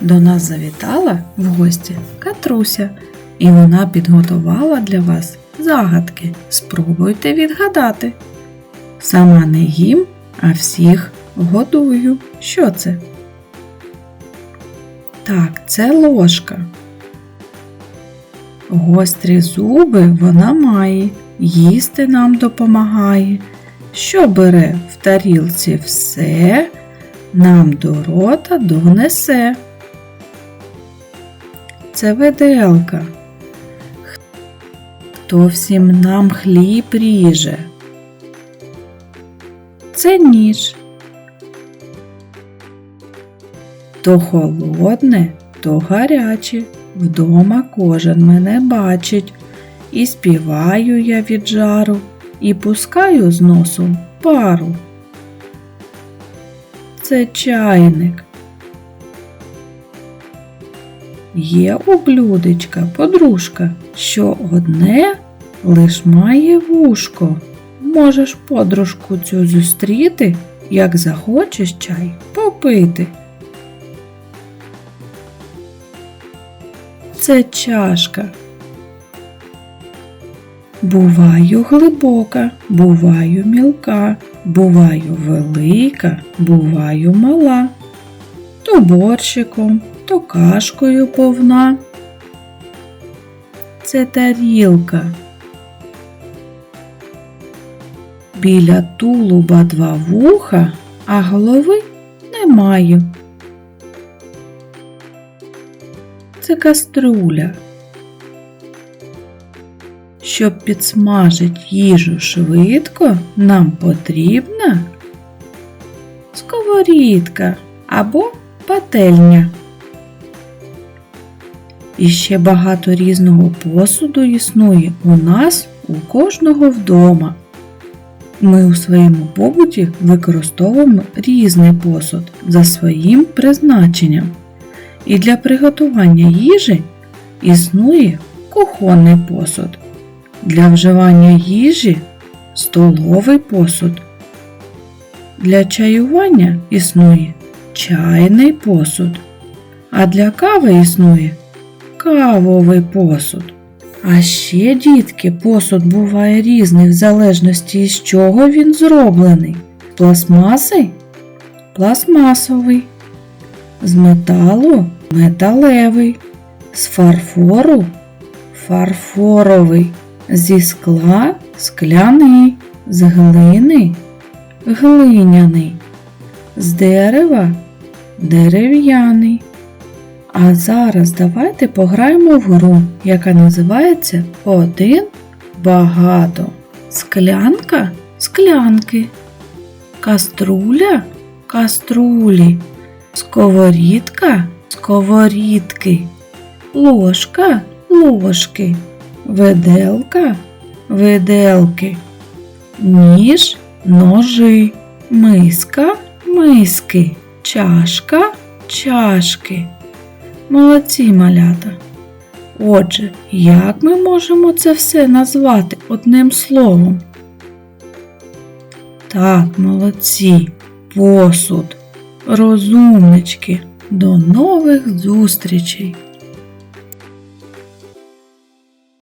До нас завітала в гості Катруся, і вона підготувала для вас загадки. Спробуйте відгадати. Сама не їм, а всіх годую. Що це? Так, це ложка. Гострі зуби вона має, їсти нам допомагає. Що бере в тарілці все, нам до рота донесе. Це виделка. Хто всім нам хліб ріже? Це ніж. То холодне, то гаряче. Вдома кожен мене бачить. І співаю я від жару, і пускаю з носу пару. Це чайник. Є у блюдечка подружка, що одне лиш має вушко. Можеш подружку цю зустріти, як захочеш чай попити. Це чашка. Буваю глибока, буваю мілка, буваю велика, буваю мала, то борщиком, то кашкою повна. Це тарілка. Біля тулуба два вуха, а голови не маю. Це каструля. Щоб підсмажить їжу швидко, нам потрібна сковорідка або пательня. І ще багато різного посуду існує у нас у кожного вдома. Ми у своєму побуті використовуємо різний посуд за своїм призначенням. І для приготування їжі існує кухонний посуд. Для вживання їжі столовий посуд. Для чаювання існує чайний посуд, а для кави існує кавовий посуд. А ще, дітки, посуд буває різний в залежності з чого він зроблений. Пластмаси пластмасовий, з металу металевий, з фарфору фарфоровий, зі скла скляний, з глини глиняний, з дерева дерев'яний. А зараз давайте пограємо в гру, яка називається Один багато. Склянка склянки, каструля каструлі, сковорідка сковорідки, ложка ложки, виделка виделки, ніж ножи, миска миски, чашка чашки. Молодці малята. Отже, як ми можемо це все назвати одним словом? Так, молодці, посуд, розумнички. До нових зустрічей!